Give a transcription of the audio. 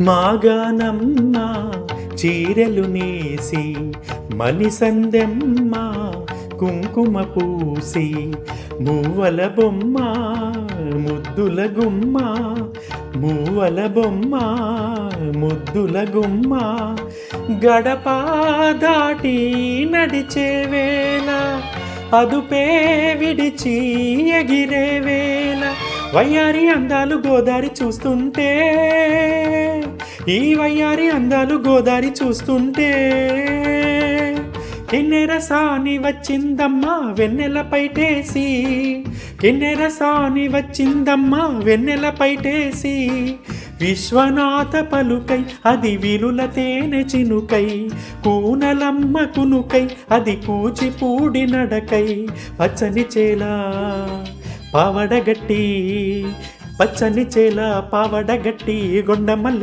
మాగానమ్మ చీరలు నేసి మణిసందెమ్మ కుంకుమ పూసి మూవల బొమ్మ ముద్దుల గుమ్మ మూవల బొమ్మ ముద్దుల గుమ్మ. గడప దాటి నడిచే వేళ అదుపే విడిచి ఎగిరే వేళ. వయ్యారి అందాలు గోదారి చూస్తుంటే ఈ వయ్యారి అందాలు గోదారి చూస్తుంటే కిన్నెర సాని వచ్చిందమ్మా వెన్నెల పైటేసి కిన్నెర సాని వచ్చిందమ్మా వెన్నెల పైటేసి విశ్వనాథ పలుకై అది విరుల తేనె చినుకై కూనలమ్మ కునుకై అది కూచిపూడి నడకై పచ్చని చేలా పావడగట్టి పచ్చని చేల పావడగట్టి గొండమల్లి